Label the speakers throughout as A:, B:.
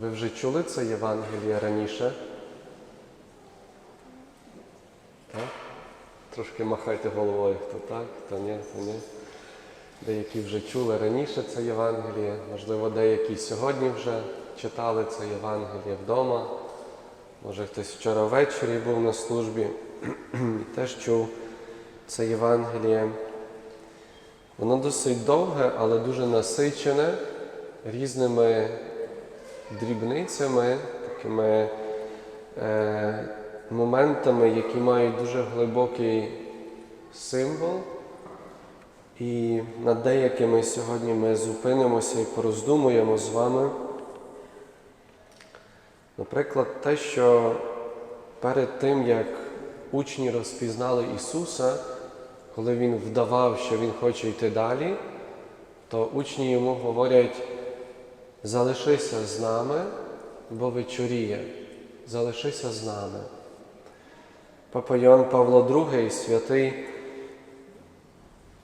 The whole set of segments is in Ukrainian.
A: Ви вже чули це Євангеліє раніше? Так? Трошки махайте головою, хто так, хто ні, хто ні. Деякі вже чули раніше це Євангеліє, можливо, деякі сьогодні вже читали це Євангеліє вдома. Може хтось вчора ввечері був на службі і теж чув це Євангеліє. Воно досить довге, але дуже насичене різними дрібницями, такими е, моментами, які мають дуже глибокий символ. І над деякими сьогодні ми зупинимося і пороздумуємо з вами. Наприклад, те, що перед тим, як учні розпізнали Ісуса, коли Він вдавав, що Він хоче йти далі, то учні йому говорять, залишися з нами, бо вечоріє, залишися з нами. Папа Йоанн Павло II, святий,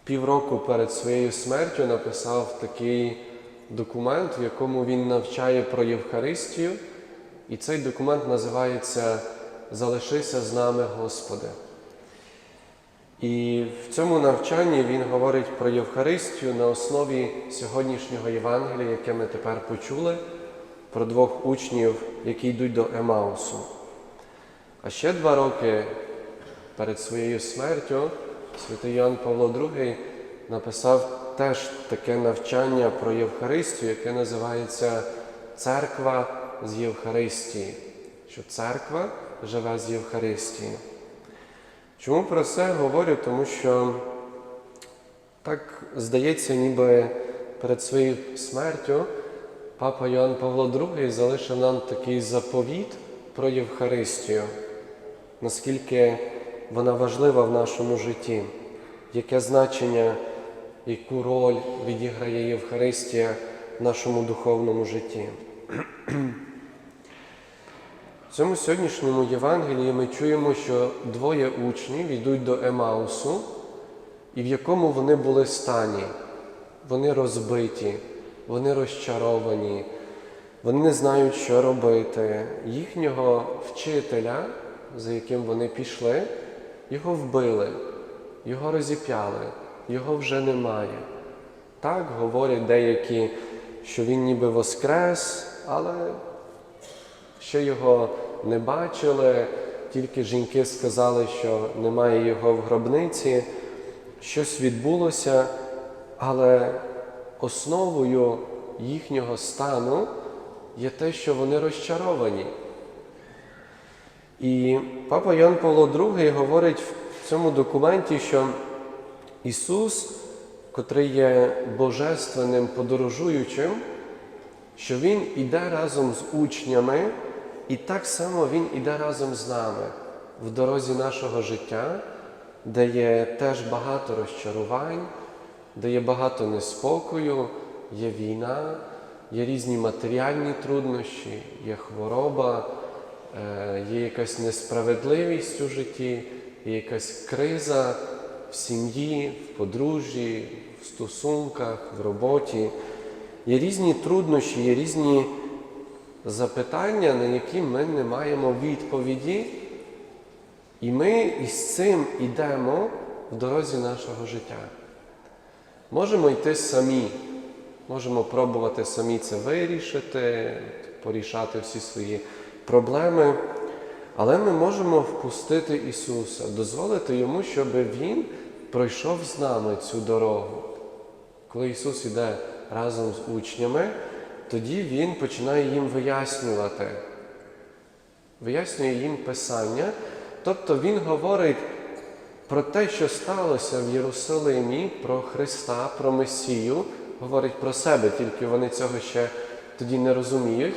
A: півроку перед своєю смертю написав такий документ, в якому він навчає про Євхаристію, і цей документ називається Залишися з нами, Господи. І в цьому навчанні він говорить про Євхаристію на основі сьогоднішнього Євангелія, яке ми тепер почули, про двох учнів, які йдуть до Емаусу. А ще два роки перед своєю смертю святий Йоанн Павло II написав теж таке навчання про Євхаристію, яке називається Церква з Євхаристії, що церква живе з Євхаристії. Чому про це говорю? Тому що так здається, ніби перед своєю смертю папа Йоанн Павло II залишив нам такий заповіт про Євхаристію, наскільки вона важлива в нашому житті, яке значення, яку роль відіграє Євхаристія в нашому духовному житті. В цьому сьогоднішньому Євангелії ми чуємо, що двоє учнів йдуть до Емаусу, і в якому вони були стані. Вони розбиті, вони розчаровані, вони не знають, що робити. Їхнього вчителя, за яким вони пішли, його вбили, його розіп'яли, його вже немає. Так говорять деякі, що він ніби воскрес, але ще його не бачили, тільки жінки сказали, що немає його в гробниці, щось відбулося, але основою їхнього стану є те, що вони розчаровані. І папа Ян Павло II говорить в цьому документі, що Ісус, котрий є божественним подорожуючим, що Він іде разом з учнями, і так само Він іде разом з нами в дорозі нашого життя, де є теж багато розчарувань, де є багато неспокою, є війна, є різні матеріальні труднощі, є хвороба, е, є якась несправедливість у житті, є якась криза в сім'ї, в подружжі, в стосунках, в роботі. Є різні труднощі, є різні запитання, на які ми не маємо відповіді, і ми із цим йдемо в дорозі нашого життя. Можемо йти самі, можемо пробувати самі це вирішити, порішати всі свої проблеми, але ми можемо впустити Ісуса, дозволити Йому, щоб Він пройшов з нами цю дорогу. Коли Ісус іде разом з учнями, тоді Він починає їм вияснювати, вияснює їм Писання, тобто Він говорить про те, що сталося в Єрусалимі, про Христа, про Месію, говорить про себе, тільки вони цього ще тоді не розуміють.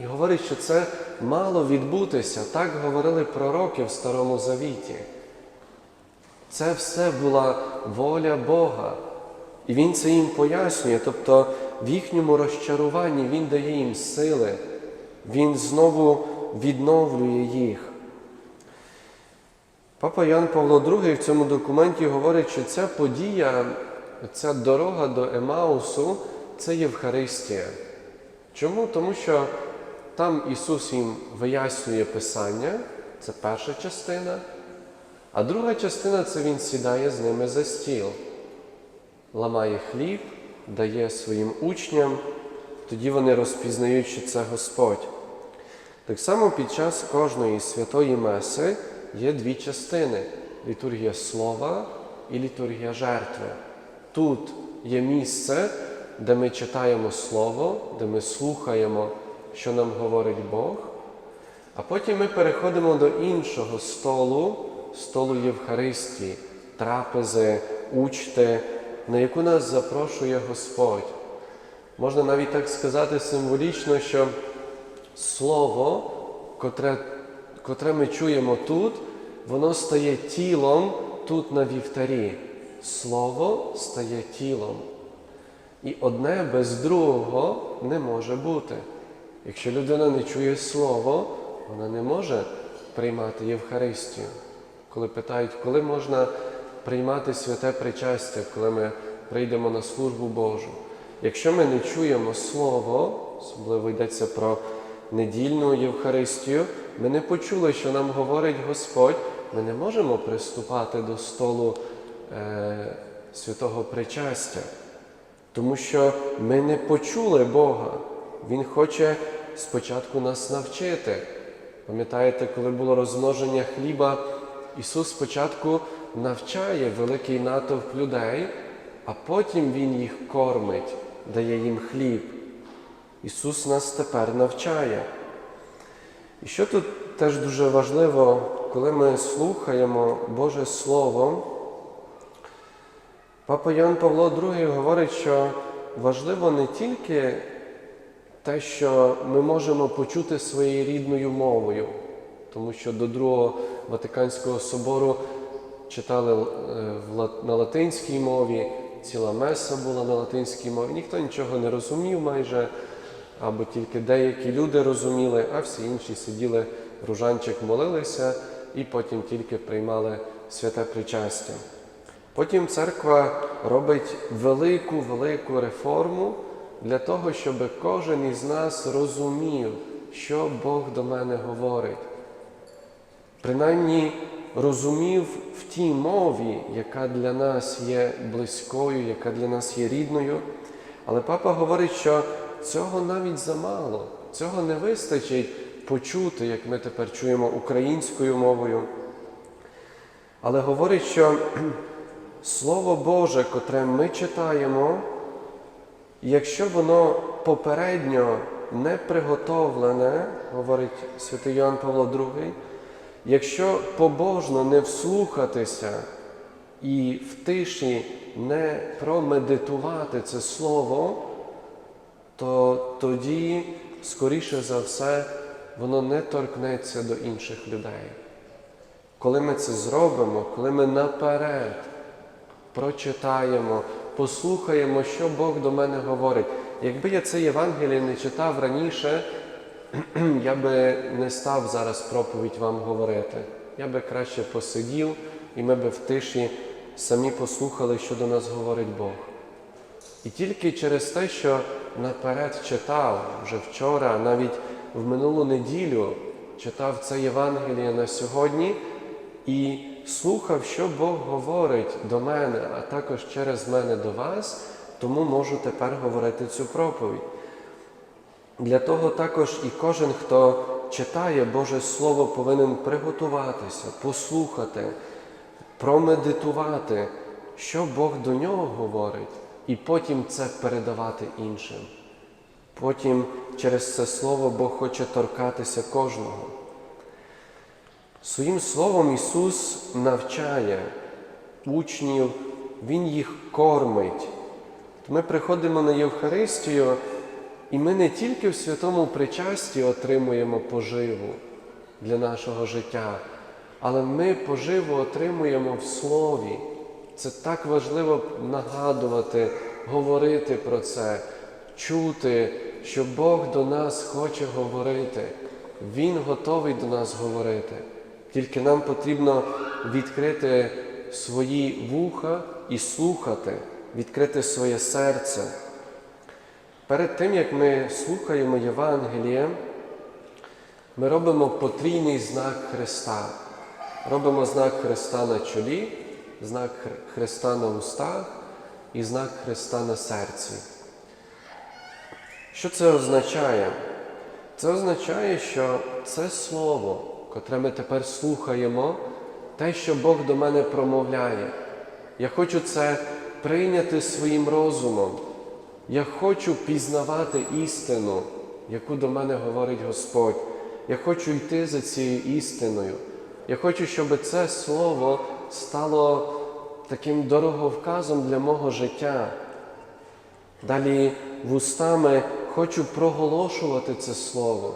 A: І говорить, що це мало відбутися. Так говорили пророки в Старому Завіті. Це все була воля Бога. І Він це їм пояснює, тобто в їхньому розчаруванні Він дає їм сили, Він знову відновлює їх. Папа Ян Павло II в цьому документі говорить, що ця подія, ця дорога до Емаусу це Євхаристія. Чому? Тому що там Ісус їм вияснює Писання, це перша частина, а друга частина це Він сідає з ними за стіл, ламає хліб, дає своїм учням, тоді вони розпізнають, що це Господь. Так само під час кожної святої Меси є дві частини літургія слова і літургія жертви. Тут є місце, де ми читаємо Слово, де ми слухаємо, що нам говорить Бог, а потім ми переходимо до іншого столу, столу Євхаристії, трапези, учти, на яку нас запрошує Господь. Можна навіть так сказати символічно, що Слово, котре, котре ми чуємо тут, воно стає тілом тут на вівтарі. Слово стає тілом. І одне без другого не може бути. Якщо людина не чує Слово, вона не може приймати Євхаристію. Коли питають, коли можна приймати святе причастя, коли ми прийдемо на службу Божу. Якщо ми не чуємо Слово, особливо йдеться про недільну Євхаристію, ми не почули, що нам говорить Господь, ми не можемо приступати до столу е, святого причастя. Тому що ми не почули Бога. Він хоче спочатку нас навчити. Пам'ятаєте, коли було розмноження хліба, Ісус спочатку навчає великий натовп людей, а потім Він їх кормить, дає їм хліб. Ісус нас тепер навчає. І що тут теж дуже важливо, коли ми слухаємо Боже Слово, Папа Ян Павло II говорить, що важливо не тільки те, що ми можемо почути своєю рідною мовою, тому що до Другого Ватиканського собору читали е, на латинській мові, ціла меса була на латинській мові, ніхто нічого не розумів майже, або тільки деякі люди розуміли, а всі інші сиділи, ружанчик молилися і потім тільки приймали святе причастя. Потім церква робить велику велику реформу для того, щоб кожен із нас розумів, що Бог до мене говорить. Принаймні розумів в тій мові, яка для нас є близькою, яка для нас є рідною. Але папа говорить, що цього навіть замало, цього не вистачить почути, як ми тепер чуємо українською мовою. Але говорить, що Слово Боже, котре ми читаємо, якщо воно попередньо не приготовлене, говорить святий Йоанн Павло II, якщо побожно не вслухатися і в тиші не промедитувати це слово, то тоді, скоріше за все, воно не торкнеться до інших людей. Коли ми це зробимо, коли ми наперед прочитаємо, послухаємо, що Бог до мене говорить. Якби я це Євангеліє не читав раніше, я би не став зараз проповідь вам говорити. Я би краще посидів, і ми би в тиші самі послухали, що до нас говорить Бог. І тільки через те, що наперед читав вже вчора, навіть в минулу неділю читав це Євангеліє на сьогодні і слухав, що Бог говорить до мене, а також через мене до вас, тому можу тепер говорити цю проповідь. Для того також і кожен, хто читає Боже Слово, повинен приготуватися, послухати, промедитувати, що Бог до нього говорить, і потім це передавати іншим. Потім через це слово Бог хоче торкатися кожного. Своїм словом Ісус навчає учнів, Він їх кормить. Ми приходимо на Євхаристію, і ми не тільки в святому причасті отримуємо поживу для нашого життя, але ми поживу отримуємо в Слові. Це так важливо нагадувати, говорити про це, чути, що Бог до нас хоче говорити. Він готовий до нас говорити. Тільки нам потрібно відкрити свої вуха і слухати, відкрити своє серце. Перед тим, як ми слухаємо Євангеліє, ми робимо потрійний знак Христа. Робимо знак Христа на чолі, знак Христа на устах і знак Христа на серці. Що це означає? Це означає, що це слово, котре ми тепер слухаємо, те, що Бог до мене промовляє. Я хочу це прийняти своїм розумом. Я хочу пізнавати істину, яку до мене говорить Господь. Я хочу йти за цією істиною. Я хочу, щоб це слово стало таким дороговказом для мого життя. Далі вустами хочу проголошувати це слово,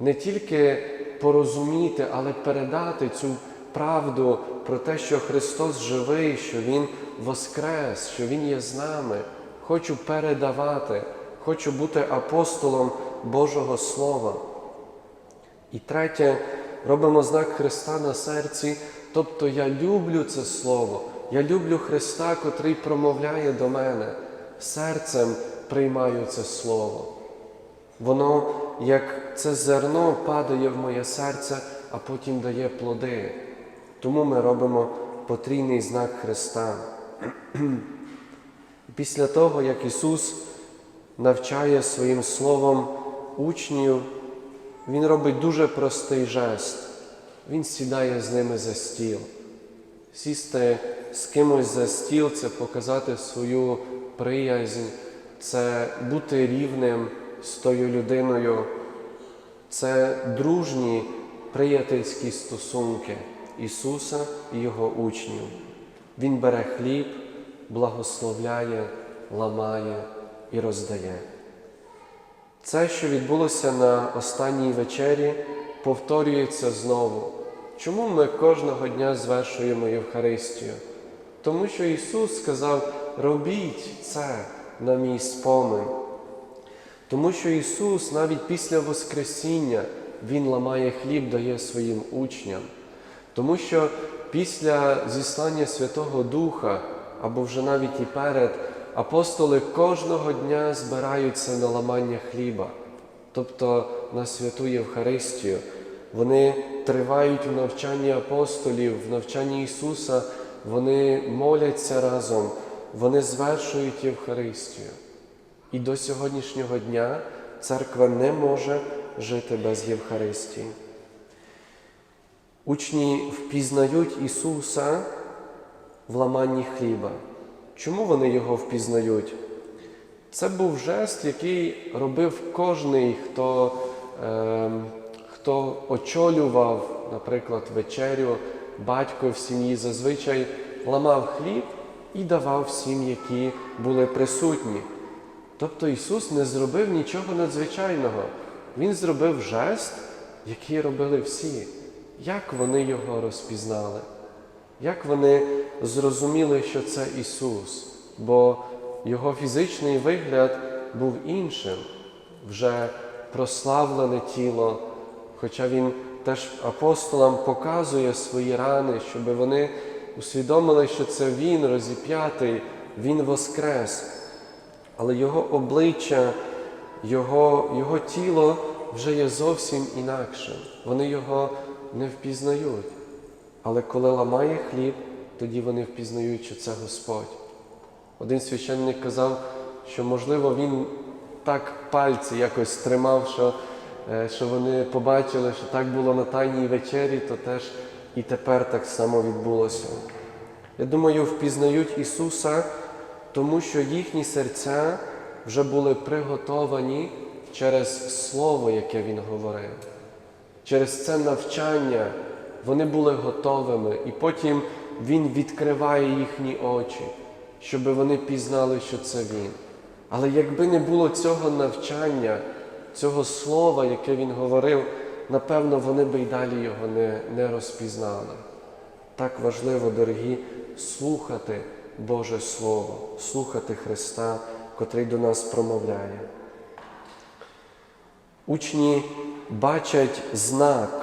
A: не тільки порозуміти, але передати цю правду про те, що Христос живий, що Він воскрес, що Він є з нами. Хочу передавати, хочу бути апостолом Божого Слова. І третє, робимо знак Христа на серці, тобто я люблю це Слово, я люблю Христа, котрий промовляє до мене. Серцем приймаю це Слово. Воно, як це зерно, падає в моє серце, а потім дає плоди. Тому ми робимо потрійний знак Христа. Після того, як Ісус навчає своїм словом учнів, Він робить дуже простий жест. Він сідає з ними за стіл. Сісти з кимось за стіл це показати свою приязнь, це бути рівним з тою людиною, це дружні приятельські стосунки Ісуса і Його учнів. Він бере хліб, благословляє, ламає і роздає. Це, що відбулося на останній вечері, повторюється знову. Чому ми кожного дня звершуємо Євхаристію? Тому що Ісус сказав: робіть це на мій спомин. Тому що Ісус навіть після Воскресіння Він ламає хліб, дає своїм учням. Тому що після зіслання Святого Духа, або вже навіть і перед, апостоли кожного дня збираються на ламання хліба, тобто на святу Євхаристію. Вони тривають в навчанні апостолів, в навчанні Ісуса, вони моляться разом, вони звершують Євхаристію. І до сьогоднішнього дня церква не може жити без Євхаристії. Учні впізнають Ісуса в ламанні хліба. Чому вони його впізнають? Це був жест, який робив кожний, хто, е, хто очолював, наприклад, вечерю, батько в сім'ї зазвичай ламав хліб і давав всім, які були присутні. Тобто Ісус не зробив нічого надзвичайного. Він зробив жест, який робили всі. Як вони його розпізнали? Як вони зрозуміли, що це Ісус? Бо Його фізичний вигляд був іншим, вже прославлене тіло, хоча Він теж апостолам показує свої рани, щоб вони усвідомили, що це Він розіп'ятий, Він воскрес. Але Його обличчя, Його, Його тіло вже є зовсім інакшим. Вони його не впізнають. Але коли ламає хліб, тоді вони впізнають, що це Господь. Один священник казав, що, можливо, він так пальці якось тримав, що, е, що вони побачили, що так було на Тайній вечері, то теж і тепер так само відбулося. Я думаю, впізнають Ісуса, тому що їхні серця вже були приготовані через Слово, яке Він говорив. Через це навчання вони були готовими, і потім Він відкриває їхні очі, щоб вони пізнали, що це Він. Але якби не було цього навчання, цього слова, яке він говорив, напевно, вони би й далі його не, не розпізнали. Так важливо, дорогі, слухати Боже Слово, слухати Христа, котрий до нас промовляє. Учні бачать знак,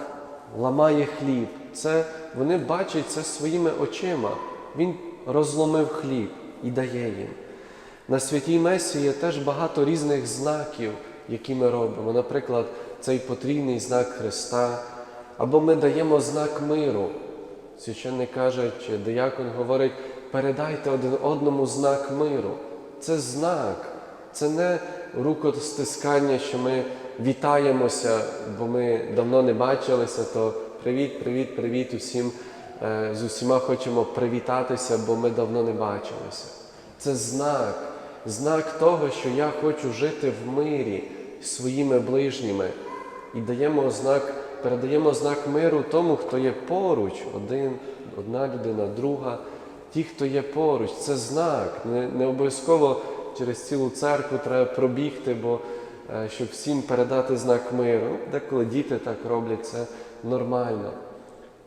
A: ламає хліб. Це, Вони бачать це своїми очима. Він розломив хліб і дає їм. На святій Месі є теж багато різних знаків, які ми робимо. Наприклад, цей потрійний знак Христа, або ми даємо знак миру. Священник каже, чи диякон говорить, передайте один одному знак миру. Це знак, це не рукостискання, що ми вітаємося, бо ми давно не бачилися, то привіт, привіт, привіт усім. Е, З усіма хочемо привітатися, бо ми давно не бачилися. Це знак, знак того, що я хочу жити в мирі своїми ближніми. І даємо знак, передаємо знак миру тому, хто є поруч, один, одна людина, друга. Ті, хто є поруч, це знак. Не, не обов'язково через цілу церкву треба пробігти, бо щоб всім передати знак миру. Деколи діти так роблять, це нормально.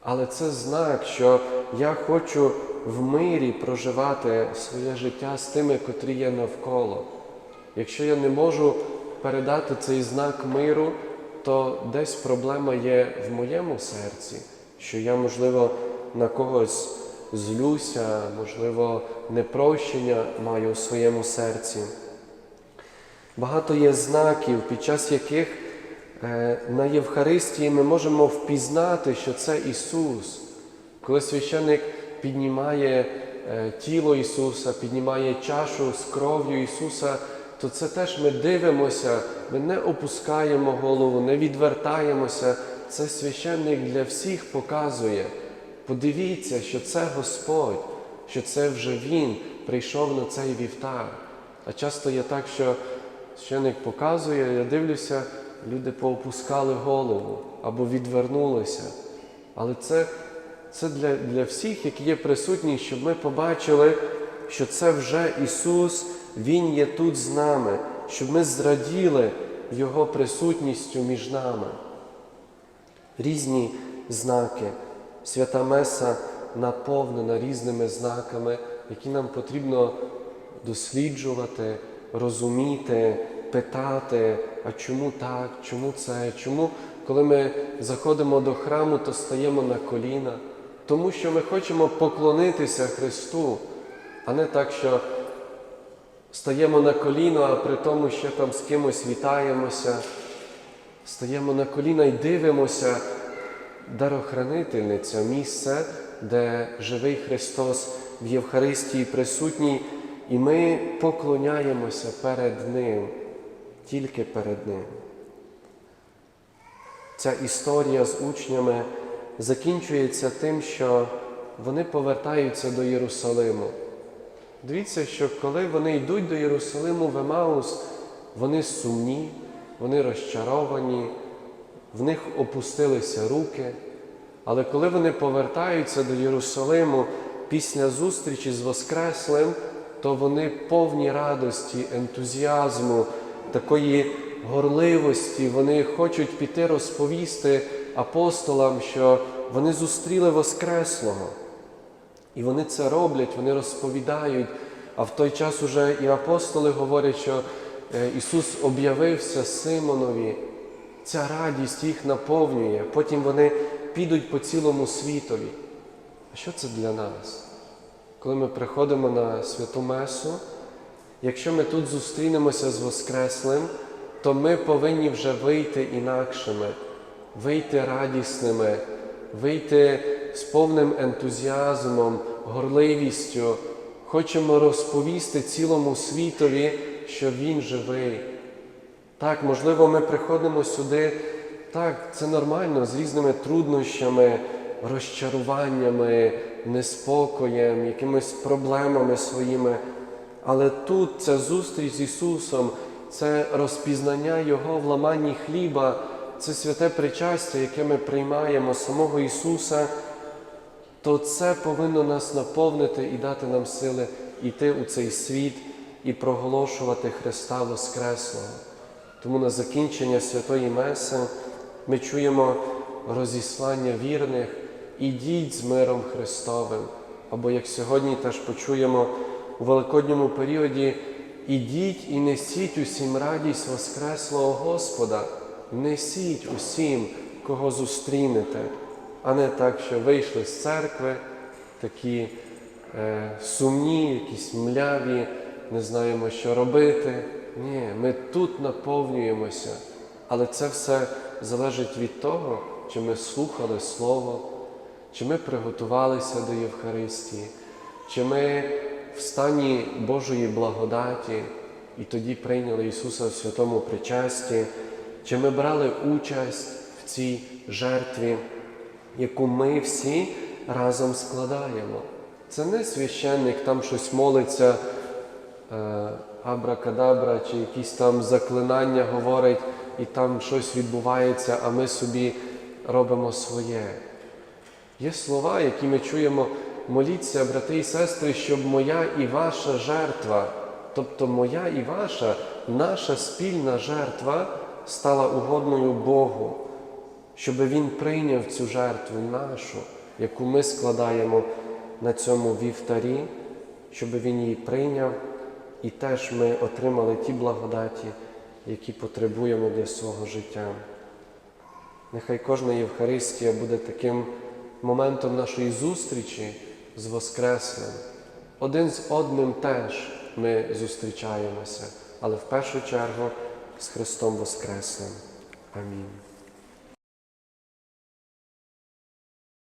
A: Але це знак, що я хочу в мирі проживати своє життя з тими, котрі є навколо. Якщо я не можу передати цей знак миру, то десь проблема є в моєму серці, що я, можливо, на когось злюся, можливо, непрощення маю у своєму серці. Багато є знаків, під час яких е, на Євхаристії ми можемо впізнати, що це Ісус. Коли священник піднімає е, тіло Ісуса, піднімає чашу з кров'ю Ісуса, то це теж ми дивимося, ми не опускаємо голову, не відвертаємося. Це священник для всіх показує. Подивіться, що це Господь, що це вже Він прийшов на цей вівтар. А часто є так, що священник показує, я дивлюся, люди поопускали голову або відвернулися. Але це, це для, для всіх, які є присутні, щоб ми побачили, що це вже Ісус, Він є тут з нами, щоб ми зраділи Його присутністю між нами. Різні знаки. Свята Меса наповнена різними знаками, які нам потрібно досліджувати, розуміти, питати, а чому так, чому це, чому, коли ми заходимо до храму, то стаємо на коліна, тому що ми хочемо поклонитися Христу, а не так, що стаємо на коліно, а при тому ще там з кимось вітаємося, стаємо на коліна і дивимося. Дарохранительниця, місце, де живий Христос в Євхаристії присутній, і ми поклоняємося перед Ним, тільки перед Ним. Ця історія з учнями закінчується тим, що вони повертаються до Єрусалиму. Дивіться, що коли вони йдуть до Єрусалиму в Емаус, вони сумні, вони розчаровані, в них опустилися руки. Але коли вони повертаються до Єрусалиму після зустрічі з Воскреслим, то вони повні радості, ентузіазму, такої горливості, вони хочуть піти розповісти апостолам, що вони зустріли Воскреслого. І вони це роблять, вони розповідають. А в той час уже і апостоли говорять, що е, Ісус об'явився Симонові. Ця радість їх наповнює. Потім вони підуть по цілому світові. А що це для нас? Коли ми приходимо на святу Месу, якщо ми тут зустрінемося з Воскреслим, то ми повинні вже вийти інакшими, вийти радісними, вийти з повним ентузіазмом, горливістю. Хочемо розповісти цілому світові, що Він живий. Так, можливо, ми приходимо сюди, так, це нормально, з різними труднощами, розчаруваннями, неспокоєм, якимись проблемами своїми. Але тут ця зустріч з Ісусом, це розпізнання Його в ламанні хліба, це святе причастя, яке ми приймаємо самого Ісуса, то це повинно нас наповнити і дати нам сили йти у цей світ і проголошувати Христа Воскреслого. Тому на закінчення Святої Меси ми чуємо розіслання вірних, ідіть з миром Христовим. Або як сьогодні теж почуємо у великодньому періоді, ідіть і несіть усім радість Воскреслого Господа, несіть усім, кого зустрінете, а не так, що вийшли з церкви, такі е, сумні, якісь мляві, не знаємо, що робити. Ні, ми тут наповнюємося. Але це все залежить від того, чи ми слухали Слово, чи ми приготувалися до Євхаристії, чи ми в стані Божої благодаті і тоді прийняли Ісуса в святому причасті, чи ми брали участь в цій жертві, яку ми всі разом складаємо. Це не священник там щось молиться, е, абракадабра, чи якісь там заклинання говорить, і там щось відбувається, а ми собі робимо своє. Є слова, які ми чуємо, моліться, брати і сестри, щоб моя і ваша жертва, тобто моя і ваша, наша спільна жертва стала угодною Богу, щоб Він прийняв цю жертву нашу, яку ми складаємо на цьому вівтарі, щоб Він її прийняв, і теж ми отримали ті благодаті, які потребуємо для свого життя. Нехай кожна Євхаристія буде таким моментом нашої зустрічі з Воскреслим. Один з одним теж ми зустрічаємося, але в першу чергу з Христом Воскреслим. Амінь.